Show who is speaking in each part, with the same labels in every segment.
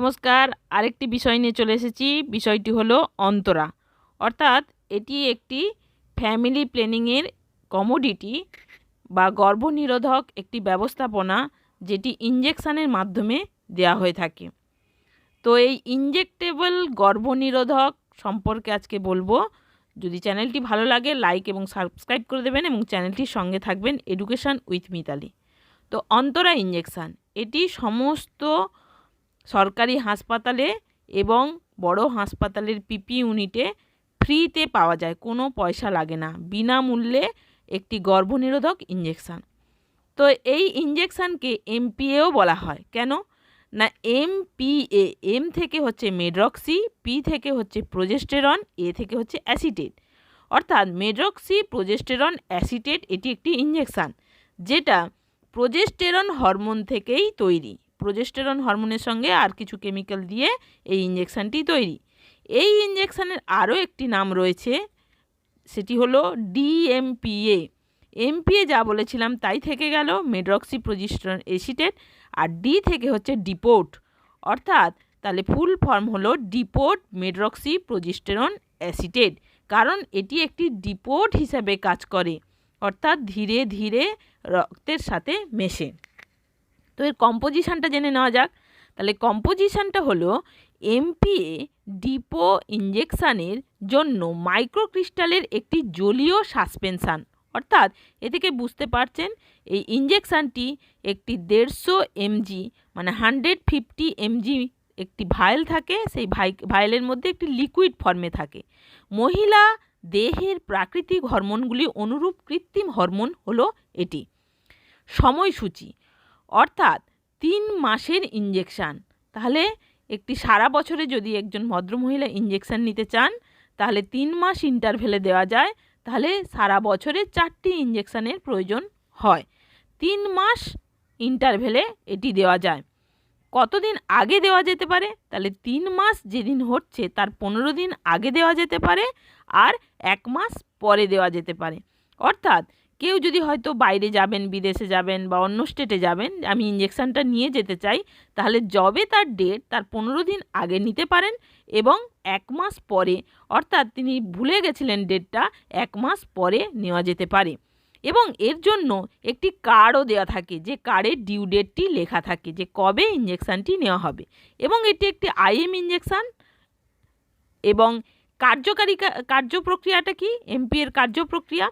Speaker 1: নমস্কার, আরেকটি বিষয় নিয়ে চলে এসেছি। বিষয়টি হলো অন্তরা। অর্থাৎ এটি একটি ফ্যামিলি প্ল্যানিংয়ের কমোডিটি বা গর্ভনিরোধক একটি ব্যবস্থাপনা যেটি ইঞ্জেকশানের মাধ্যমে দেওয়া হয়ে থাকে। তো এই ইনজেক্টেবল গর্ভনিরোধক সম্পর্কে আজকে বলব। যদি চ্যানেলটি ভালো লাগে লাইক এবং সাবস্ক্রাইব করে দেবেন এবং চ্যানেলটির সঙ্গে থাকবেন এডুকেশান উইথ মিতালি তো অন্তরা ইঞ্জেকশান এটি সমস্ত সরকারি হাসপাতালে এবং বড় হাসপাতালের পিপি ইউনিটে ফ্রিতে পাওয়া যায়, কোনো পয়সা লাগে না। বিনামূল্যে একটি গর্ভনিরোধক ইঞ্জেকশান তো এই ইঞ্জেকশানকে এমপিএও বলা হয়। কেন? না এমপিএ এম থেকে হচ্ছে মেড্রক্সি পি থেকে হচ্ছে প্রোজেস্টেরন এ থেকে হচ্ছে অ্যাসিটেট। অর্থাৎ মেড্রক্সি, প্রোজেস্টেরন, অ্যাসিটেট, এটি একটি ইঞ্জেকশান যেটা প্রোজেস্টেরন হরমোন থেকেই তৈরি। প্রোজেস্টেরন হরমোনের সঙ্গে আর কিছু কেমিক্যাল দিয়ে এই ইঞ্জেকশানটি তৈরি। এই ইঞ্জেকশানের আরও একটি নাম রয়েছে, সেটি হলো ডিএমপিএ এমপিএ যা বলেছিলাম তাই থেকে গেল মেড্রক্সি প্রোজেস্টেরন এসিটেট আর ডি থেকে হচ্ছে ডিপোর্ট। অর্থাৎ তাহলে ফুল ফর্ম হলো ডিপোর্ট মেড্রক্সি প্রোজেস্টেরন অ্যাসিটেট কারণ এটি একটি ডিপোর্ট হিসাবে কাজ করে, অর্থাৎ ধীরে ধীরে রক্তের সাথে মেশে। তো এর কম্পোজিশানটা জেনে নেওয়া যাক। তাহলে কম্পোজিশানটা হলো এমপিএ ডিপো ইঞ্জেকশানের জন্য মাইক্রোক্রিস্টালের একটি জলীয় সাসপেনশান অর্থাৎ এ থেকে বুঝতে পারছেন, এই ইঞ্জেকশানটি একটি দেড়শো এমজি মানে হান্ড্রেড ফিফটি এমজি একটি ভায়েল থাকে, সেই ভাই ভায়েলের মধ্যে একটি লিকুইড ফর্মে থাকে। মহিলা দেহের প্রাকৃতিক হরমোনগুলি অনুরূপ কৃত্রিম হরমোন হলো এটি। সময়সূচি অর্থাৎ তিন মাসের ইঞ্জেকশান তাহলে একটি সারা বছরে যদি একজন ভদ্রমহিলা ইঞ্জেকশান নিতে চান, তাহলে তিন মাস ইন্টারভেলে দেওয়া যায়। তাহলে সারা বছরে চারটি ইঞ্জেকশানের প্রয়োজন হয়। তিন মাস ইন্টারভেলে এটি দেওয়া যায়। কতদিন আগে দেওয়া যেতে পারে? তাহলে তিন মাস যেদিন হচ্ছে তার পনেরো দিন আগে দেওয়া যেতে পারে আর এক মাস পরে দেওয়া যেতে পারে। অর্থাৎ কেউ যদি হয়তো বাইরে যাবেন, বিদেশে যাবেন বা অন্য স্টেটে যাবেন, আমি ইঞ্জেকশানটা নিয়ে যেতে চাই, তাহলে যবে তার ডেট তার পনেরো দিন আগে নিতে পারেন এবং এক মাস পরে, অর্থাৎ তিনি ভুলে গেছিলেন ডেটটা এক মাস পরে নেওয়া যেতে পারে। এবং এর জন্য একটি কার্ডও দেওয়া থাকে, যে কার্ডের ডিউ ডেটটি লেখা থাকে, যে কবে ইঞ্জেকশানটি নেওয়া হবে। এবং এটি একটি আইএম ইঞ্জেকশান এবং কার্যকারী কার্যপ্রক্রিয়াটা কি? এমপি এর কার্যপ্রক্রিয়া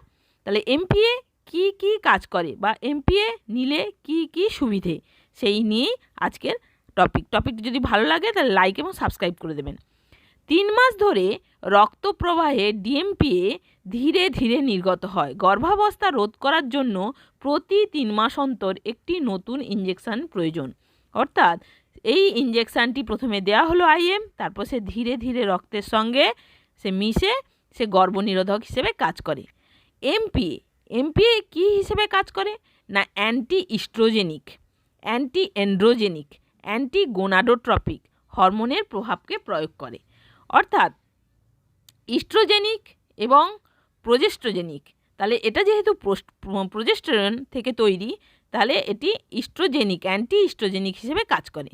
Speaker 1: তাহলে এমপিএ কি কি কাজ করে বা এমপিএ নিলে কি কি সুবিধে? সেই নিয়েই আজকের টপিক টপিকটি যদি ভালো লাগে তাহলে লাইক এবং সাবস্ক্রাইব করে দেবেন। তিন মাস ধরে রক্ত প্রবাহে ডিএমপিএ ধীরে ধীরে নির্গত হয়। গর্ভাবস্থা রোধ করার জন্য প্রতি তিন মাস অন্তর একটি নতুন ইঞ্জেকশান প্রয়োজন। অর্থাৎ এই ইঞ্জেকশানটি প্রথমে দেওয়া হলো আইএম তারপর সে ধীরে ধীরে রক্তের সঙ্গে সে মিশে সে গর্ভনিরোধক হিসেবে কাজ করে। এমপিএ এমপিএ কী হিসেবে কাজ করে? না anti estrogenic anti androgenic anti gonadotropic হরমোনের প্রভাবকে প্রয়োগ করে। অর্থাৎ ইস্ট্রোজেনিক এবং প্রোজেস্ট্রোজেনিক তাহলে এটা যেহেতু প্রোজেস্টেরন থেকে তৈরি, তাহলে এটি ইস্ট্রোজেনিক অ্যান্টি ইস্ট্রোজেনিক হিসেবে কাজ করে।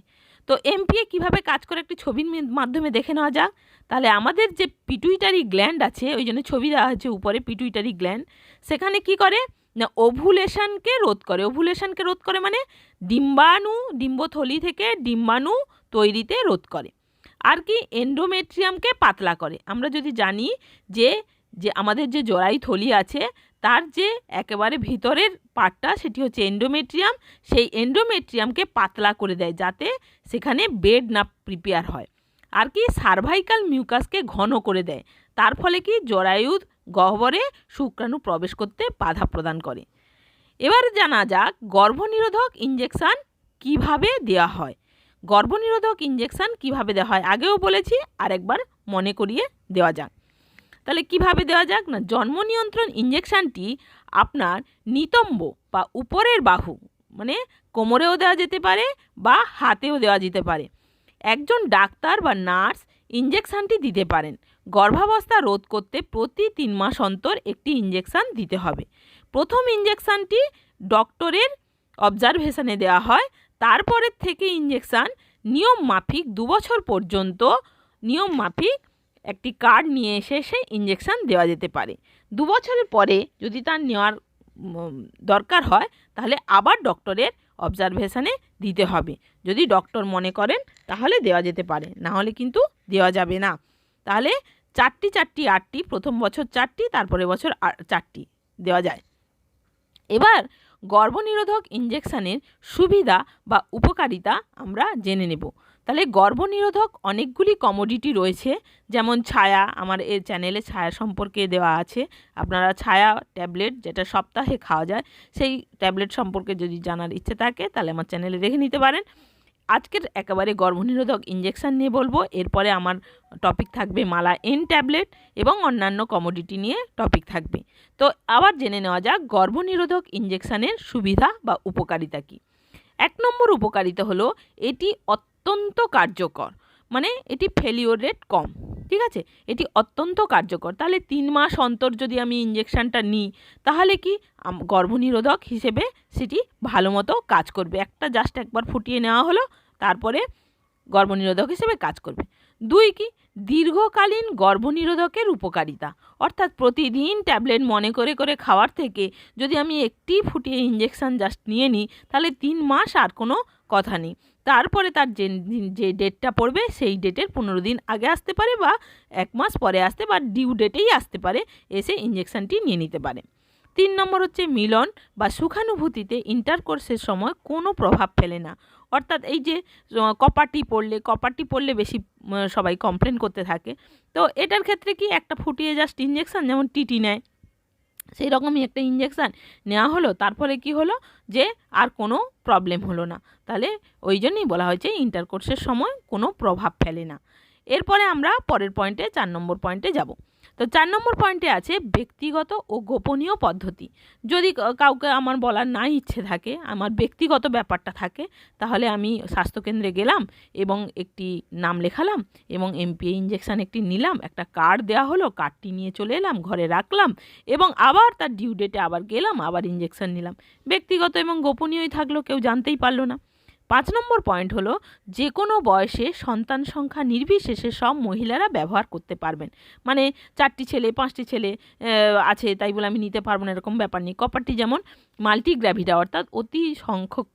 Speaker 1: তো এমপিএ কীভাবে কাজ করে একটি ছবির মাধ্যমে দেখে নেওয়া যাক? তাহলে আমাদের যে পিটুইটারি গ্ল্যান্ড আছে, ওই জন্য ছবি দেওয়া হয়েছে উপরে পিটুইটারি গ্ল্যান্ড সেখানে কি করে? না ওভুলেশনকে রোধ করে। ওভুলেশনকে রোধ করে মানে ডিম্বাণু, ডিম্বথলি থেকে ডিম্বাণু তৈরিতে রোধ করে। আর কি? এন্ডোমেট্রিয়ামকে পাতলা করে। আমরা যদি জানি যে যে আমাদের যে জরাই থলি আছে তার যে একেবারে ভিতরের পার্টটা সেটি হচ্ছে এন্ডোমেট্রিয়াম সেই এন্ডোমেট্রিয়ামকে পাতলা করে দেয় যাতে সেখানে বেড না প্রিপেয়ার হয়। আর কি সার্ভাইকাল মিউকাসকে ঘন করে দেয়। তার ফলে কি জরায়ুর গহ্বরে শুক্রাণু প্রবেশ করতে বাধা প্রদান করে। এবার জানা যাক গর্ভনিরোধক ইঞ্জেকশান কীভাবে দেওয়া হয়। গর্ভনিরোধক ইঞ্জেকশান কীভাবে দেওয়া হয়? আগেও বলেছি, আরেকবার মনে করিয়ে দেওয়া যাক। তাহলে কীভাবে দেওয়া যাক? না, জন্ম নিয়ন্ত্রণ ইঞ্জেকশানটি আপনার নিতম্ব বা উপরের বাহু মানে কোমরেও দেওয়া যেতে পারে বা হাতেও দেওয়া যেতে পারে। একজন ডাক্তার বা নার্স ইঞ্জেকশানটি দিতে পারেন। গর্ভাবস্থা রোধ করতে প্রতি তিন মাস অন্তর একটি ইঞ্জেকশান দিতে হবে। প্রথম ইঞ্জেকশানটি ডক্টরের অবজারভেশনে দেওয়া হয়। তারপরের থেকে ইঞ্জেকশান নিয়ম মাফিক দু বছর পর্যন্ত, নিয়ম মাফিক একটি কার্ড নিয়ে এসে সে ইঞ্জেকশান দেওয়া যেতে পারে। দু বছরের পরে যদি তার নেওয়ার দরকার হয়, তাহলে আবার ডক্টরের অবজারভেশনে দিতে হবে। যদি ডক্টর মনে করেন, তাহলে দেওয়া যেতে পারে। না হলে কিন্তু দেওয়া যাবে না। তাহলে চারটি চারটি আটটি, প্রথম বছর চারটি তারপরে বছর চারটি দেওয়া যায়। এবার গর্ভনিরোধক ইঞ্জেকশানের সুবিধা বা উপকারিতা আমরা জেনে নেব। তাহলে গর্ভনিরোধক অনেকগুলি কমোডিটি রয়েছে, যেমন ছায়া, আমার এই চ্যানেলে ছায়া সম্পর্কে দেওয়া আছে। আপনারা ছায়া ট্যাবলেট যেটা সপ্তাহে খাওয়া যায়, সেই ট্যাবলেট সম্পর্কে যদি জানার ইচ্ছে থাকে, তাহলে আমার চ্যানেলে দেখে নিতে পারেন। আজকের একেবারে গর্ভনিরোধক ইঞ্জেকশান নিয়ে বলব। এরপরে আমার টপিক থাকবে মালা এন ট্যাবলেট এবং অন্যান্য কমোডিটি নিয়ে টপিক থাকবে। তো আবার জেনে নেওয়া যাক, গর্ভনিরোধক ইঞ্জেকশানের সুবিধা বা উপকারিতা কী? এক নম্বর উপকারিতা হলো, এটি অত্যন্ত কার্যকর। মানে এটি ফেলিওর রেট কম, ঠিক আছে? এটি অত্যন্ত কার্যকর। তাহলে তিন মাস অন্তর যদি আমি ইঞ্জেকশানটা নিই, তাহলে কি গর্ভনিরোধক হিসেবে সেটি ভালো মতো কাজ করবে। একটা জাস্ট একবার ফুটিয়ে নেওয়া হলো, তারপরে গর্ভনিরোধক হিসেবে কাজ করবে। দুই কি? দীর্ঘকালীন গর্ভনিরোধকের উপকারিতা। অর্থাৎ প্রতিদিন ট্যাবলেট মনে করে করে খাওয়ার থেকে যদি আমি একটি ফুটিয়ে ইঞ্জেকশান জাস্ট নিয়ে নিই, তাহলে তিন মাস আর কোনো কথা নেই। তারপরে তার যে যে ডেটটা পড়বে, সেই ডেটের পনেরো দিন আগে আসতে পারে বা এক মাস পরে আসতে বা ডিউ ডেটেই আসতে পারে, এসে ইঞ্জেকশানটি নিয়ে নিতে পারে। তিন নম্বর হচ্ছে মিলন বা সুখানুভূতিতে ইন্টারকোর্সের সময় কোনো প্রভাব ফেলে না। অর্থাৎ এই যে কপাটি পড়লে কপাটি পড়লে বেশি সবাই কমপ্লেন করতে থাকে। তো এটার ক্ষেত্রে কি একটা ফুটিয়ে জাস্ট ইঞ্জেকশান যেমন টিটি নেয়। সেই রকমই একটা ইঞ্জেকশান নেওয়া হলো, তারপরে কি হলো? যে আর কোনো প্রবলেম হলো না। তাহলে ওই জন্যই বলা হয়েছে ইন্টারকোর্সের সময় কোনো প্রভাব ফেলে না। এরপরে আমরা পরের পয়েন্টে চার নম্বর পয়েন্টে যাব। তো চার নম্বর পয়েন্টে আছে ব্যক্তিগত ও গোপনীয় পদ্ধতি। যদি কাউকে আমার বলার না ইচ্ছে থাকে, আমার ব্যক্তিগত ব্যাপারটা থাকে, তাহলে আমি স্বাস্থ্যকেন্দ্রে গেলাম এবং একটি নাম লেখালাম এবং এমপিএ ইঞ্জেকশান একটি নিলাম, একটা কার্ড দেওয়া হলো, কার্ডটি নিয়ে চলে এলাম, ঘরে রাখলাম এবং আবার তার ডিউ ডেটে আবার গেলাম, আবার ইঞ্জেকশান নিলাম। ব্যক্তিগত এবং গোপনীয়ই থাকল, কেউ জানতেই পারল না। পাঁচ নম্বর পয়েন্ট হলো যে কোনো বয়সে সন্তান সংখ্যা নির্বিশেষে সব মহিলারা ব্যবহার করতে পারবেন। মানে চারটি ছেলে, পাঁচটি ছেলে আছে, তাই বলে আমি নিতে পারব না, এরকম ব্যাপার নেই। কপারটি যেমন মাল্টিগ্র্যাভিডা অর্থাৎ অতি সংখ্যক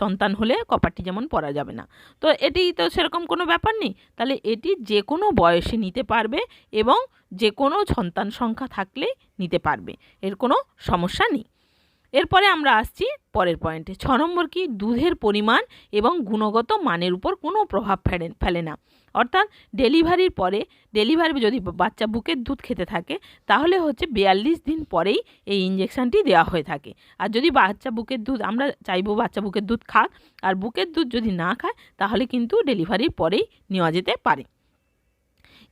Speaker 1: সন্তান হলে কপারটি যেমন পরা যাবে না। তো এটি তো সেরকম কোনো ব্যাপার নেই। তাহলে এটি যে কোনো বয়সে নিতে পারবে এবং যে কোনো সন্তান সংখ্যা থাকলে নিতে পারবে। এর কোনো সমস্যা নেই। এরপরে আমরা আসছি পরের পয়েন্টে ছ নম্বর কি? দুধের পরিমাণ এবং গুণগত মানের উপর কোনো প্রভাব ফেলে ফেলে না। অর্থাৎ ডেলিভারির পরে, ডেলিভারি যদি বাচ্চা বুকের দুধ খেতে থাকে, তাহলে হচ্ছে বিয়াল্লিশ দিন পরেই এই ইঞ্জেকশানটি দেওয়া হয়ে থাকে। আর যদি বাচ্চা বুকের দুধ, আমরা চাইব বাচ্চা বুকের দুধ খাক, আর বুকের দুধ যদি না খায়, তাহলে কিন্তু ডেলিভারির পরেই নেওয়া যেতে পারে।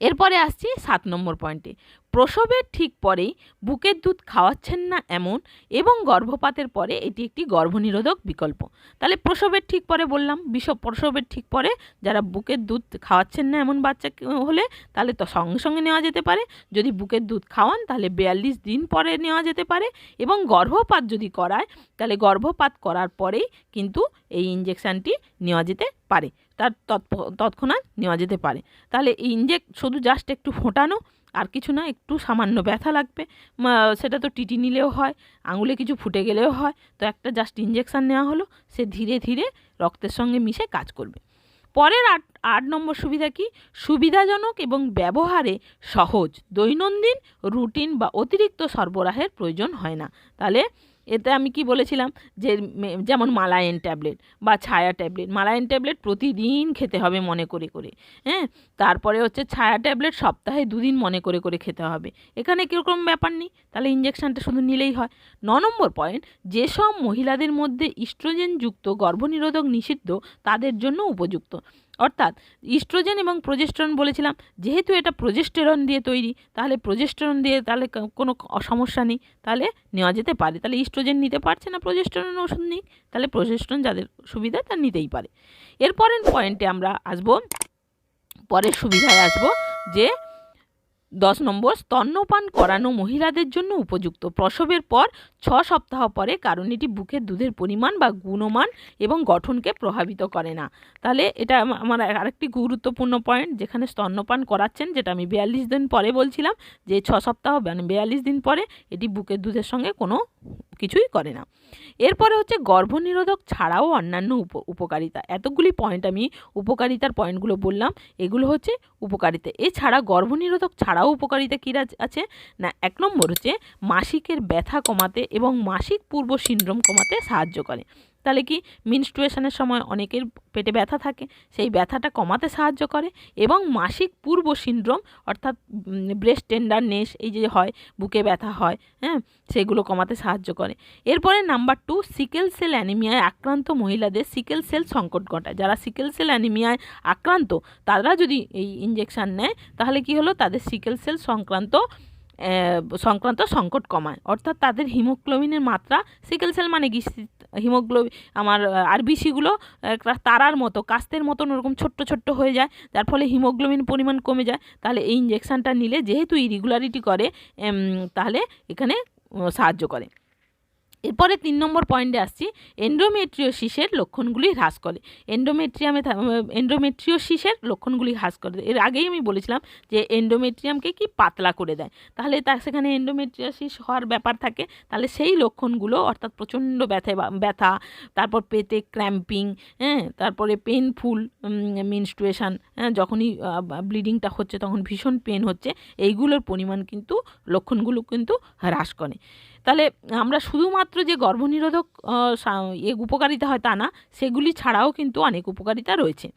Speaker 1: এরপরে আসছি সাত নম্বর পয়েন্টে। প্রসবের ঠিক পরেই বুকের দুধ খাওয়াচ্ছেন না এমন এবং গর্ভপাতের পরে এটি একটি গর্ভনিরোধক বিকল্প। তাহলে প্রসবের ঠিক পরে বললাম, বিষ প্রসবের ঠিক পরে যারা বুকের দুধ খাওয়াচ্ছেন না এমন বাচ্চা হলে তাহলে তো সঙ্গে সঙ্গে নেওয়া যেতে পারে। যদি বুকের দুধ খাওয়ান তাহলে বিয়াল্লিশ দিন পরে নেওয়া যেতে পারে এবং গর্ভপাত যদি করায় তাহলে গর্ভপাত করার পরেই কিন্তু এই ইঞ্জেকশানটি নেওয়া যেতে পারে। তার তৎক্ষণাৎ নেওয়া যেতে পারে। তাহলে এই ইঞ্জেক শুধু জাস্ট একটু ফোটানো, আর কিছু না, একটু সামান্য ব্যথা লাগবে। সেটা তো টিটি নিলেও হয়, আঙুলে কিছু ফুটে গেলেও হয়। তো একটা জাস্ট ইঞ্জেকশান নেওয়া হলো, সে ধীরে ধীরে রক্তের সঙ্গে মিশে কাজ করবে। পরের আট আট নম্বর সুবিধা কি? সুবিধাজনক এবং ব্যবহারে সহজ। দৈনন্দিন রুটিন বা অতিরিক্ত সরবরাহের প্রয়োজন হয় না। তাহলে এতে আমি কি বলেছিলাম যে যেমন মালায়েন ট্যাবলেট বা ছায়া ট্যাবলেট মালায়েন ট্যাবলেট প্রতিদিন খেতে হবে মনে করে করে হ্যাঁ? তারপরে হচ্ছে ছায়া ট্যাবলেট সপ্তাহে দুদিন মনে করে করে খেতে হবে। এখানে কীরকম ব্যাপার নেই? তাহলে ইঞ্জেকশানটা শুধু নিলেই হয়। ন নম্বর পয়েন্ট যেসব মহিলাদের মধ্যে ইস্ট্রোজেনযুক্ত গর্ভনিরোধক নিষিদ্ধ তাদের জন্য উপযুক্ত। অর্থাৎ ইস্ট্রোজেন এবং প্রজেস্টেরন বলেছিলাম, যেহেতু এটা প্রজেস্টেরন দিয়ে তৈরি, তাহলে প্রজেস্টেরন দিয়ে তাহলে কোনো সমস্যা নেই, তাহলে নেওয়া যেতে পারে। তাহলে ইস্ট্রোজেন নিতে পারছে না প্রজেস্টেরন ওষুধ নেই, তাহলে প্রজেস্টেরন যাদের সুবিধা তার নিতেই পারে। এরপরের পয়েন্টে আমরা আসব, পরের সুবিধায় আসব যে দশ নম্বর, স্তন্যপান করানো মহিলাদের জন্য উপযুক্ত। প্রসবের পর ছ সপ্তাহ পরে কারণ এটি বুকের দুধের পরিমাণ বা গুণমান এবং গঠনকে প্রভাবিত করে না। তাহলে এটা আমার আরেকটি গুরুত্বপূর্ণ পয়েন্ট যেখানে স্তন্যপান করাচ্ছেন, যেটা আমি বিয়াল্লিশ দিন পরে বলছিলাম, যে ছ সপ্তাহ মানে বিয়াল্লিশ দিন পরে এটি বুকের দুধের সঙ্গে কোনো কিছুই করে না। এরপরে হচ্ছে গর্ভনিরোধক ছাড়াও অন্যান্য উপ, উপকারিতা। এতগুলি পয়েন্ট আমি উপকারিতার পয়েন্টগুলো বললাম, এগুলো হচ্ছে উপকারিতা। এছাড়া গর্ভনিরোধক ছাড়াও উপকারিতা কী আছে? না, এক নম্বর হচ্ছে মাসিকের ব্যথা কমাতে এবং মাসিক পূর্ব সিন্ড্রোম কমাতে সাহায্য করে। তাহলে কি মিনস্ট্রুয়েশনের সময় অনেকের পেটে ব্যথা থাকে, সেই ব্যথাটা কমাতে সাহায্য করে এবং মাসিক পূর্ব সিন্ড্রোম অর্থাৎ ব্রেস্ট টেন্ডারনেস এই যে হয়, বুকে ব্যথা হয় হ্যাঁ সেগুলো কমাতে সাহায্য করে। এরপরে নাম্বার টু সিকেল সেল অ্যানিমিয়ায় আক্রান্ত মহিলাদের সিকেল সেল সংকট ঘটায়। যারা সিকেল সেল অ্যানিমিয়ায় আক্রান্ত, তারা যদি এই ইঞ্জেকশান নেয়, তাহলে কি হলো? তাদের সিকেল সেল সংক্রান্ত সংক্রান্ত সংকট কমায়। অর্থাৎ তাদের হিমোগ্লোবিনের মাত্রা সিকেল সেল মানে কি? হিমোগ্লোবিন আমার আরবিসিগুলো একটা তারার মতো, কাস্তের মতন ওরকম ছোট্ট ছোট্ট হয়ে যায়, যার ফলে হিমোগ্লোবিন পরিমাণ কমে যায়। তাহলে এই ইঞ্জেকশানটা নিলে যেহেতু ইরেগুলারিটি করে তাহলে এখানে সাহায্য করে। এরপরে তিন নম্বর পয়েন্টে আসছি এন্ডোমেট্রিওসিসের লক্ষণগুলি হ্রাস করে। এন্ডোমেট্রিয়ামে এন্ডোমেট্রিওসিসের লক্ষণগুলি হ্রাস করে। এর আগেই আমি বলেছিলাম যে এন্ডোমেট্রিয়ামকে কি পাতলা করে দেয়। তাহলে তার সেখানে এন্ডোমেট্রিওসিস হওয়ার ব্যাপার থাকে, তাহলে সেই লক্ষণগুলো, অর্থাৎ প্রচণ্ড ব্যথা ব্যথা, তারপর পেতে ক্র্যাম্পিং হ্যাঁ তারপরে পেনফুল মিনস্ট্রুয়েশন হ্যাঁ যখনই ব্লিডিংটা হচ্ছে তখন ভীষণ পেন হচ্ছে, এইগুলোর পরিমাণ কিন্তু, লক্ষণগুলো কিন্তু হ্রাস করে। তাহলে আমরা শুধুমাত্র যে গর্ভনিরোধক উপকারিতা হয় তা না, সেগুলি ছাড়াও কিন্তু অনেক উপকারিতা রয়েছে।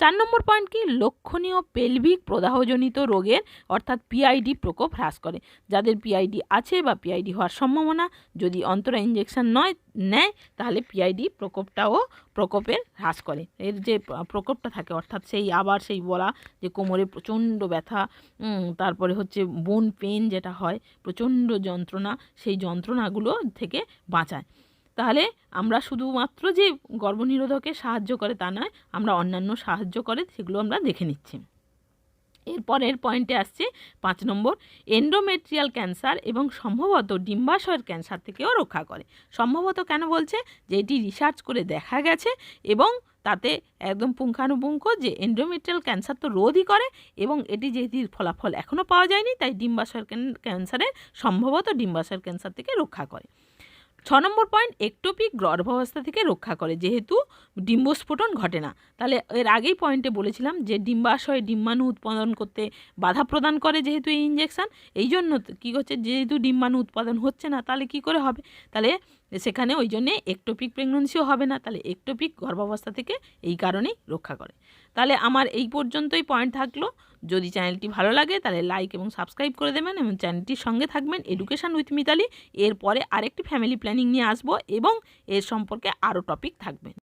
Speaker 1: চার নম্বর পয়েন্ট কি? লক্ষণীয় পেলভিক প্রদাহজনিত রোগের, অর্থাৎ পিআইডি প্রকোপ হ্রাস করে। যাদের পিআইডি আছে বা পিআইডি হওয়ার সম্ভাবনা, যদি অন্তরা ইঞ্জেকশন নয়, নেয়, তাহলে পিআইডি প্রকোপটাও প্রকোপের হ্রাস করে। এর যে প্রকোপটা থাকে, অর্থাৎ সেই আবার সেই বলা, যে কোমরে প্রচণ্ড ব্যথা তারপরে হচ্ছে বোন পেন যেটা হয়, প্রচণ্ড যন্ত্রণা, সেই যন্ত্রণাগুলো থেকে বাঁচায়। তাহলে আমরা শুধুমাত্র যে গর্ভনিরোধকে সাহায্য করে তা নয়, আমরা অন্যান্য সাহায্য করে সেগুলো আমরা দেখে নিচ্ছি। এরপরের পয়েন্টে আসছে পাঁচ নম্বর এন্ডোমেট্রিয়াল ক্যান্সার এবং সম্ভবত ডিম্বাশয়ের ক্যান্সার থেকেও রক্ষা করে। সম্ভবত কেন বলছে? যে এটি রিসার্চ করে দেখা গেছে এবং তাতে একদম পুঙ্খানুপুঙ্খ যে এন্ডোমেট্রিয়াল ক্যান্সার তো রোধই করে এবং এটি যেটির ফলাফল এখনও পাওয়া যায়নি, তাই ডিম্বাশয়ের ক্যান- ক্যান্সারের সম্ভবত ডিম্বাশয়ের ক্যান্সার থেকে রক্ষা করে। ছ নম্বর পয়েন্ট একটোপিক গর্ভাবস্থা থেকে রক্ষা করে। যেহেতু ডিম্বস্ফোটন ঘটে না, তাহলে এর আগেই পয়েন্টে বলেছিলাম যে ডিম্বাশয় ডিম্বাণু উৎপাদন করতে বাধা প্রদান করে যেহেতু এই ইঞ্জেকশান এই জন্য কী হচ্ছে, যেহেতু ডিম্বাণু উৎপাদন হচ্ছে না, তাহলে কি করে হবে? তাহলে সেখানে ওই জন্যে একটোপিক প্রেগনেন্সিও হবে না, তাহলে একটোপিক গর্ভাবস্থা থেকে এই কারণেই রক্ষা করে। তাহলে আমার এই পর্যন্তই পয়েন্ট থাকল। যদি চ্যানেলটি ভালো লাগে, তাহলে লাইক এবং সাবস্ক্রাইব করে দেবেন এবং চ্যানেলটির সঙ্গে থাকবেন এডুকেশান উইথ মিতালি এরপরে আরেকটি ফ্যামিলি প্ল্যানিং নিয়ে আসব এবং এর সম্পর্কে আরও টপিক থাকবে।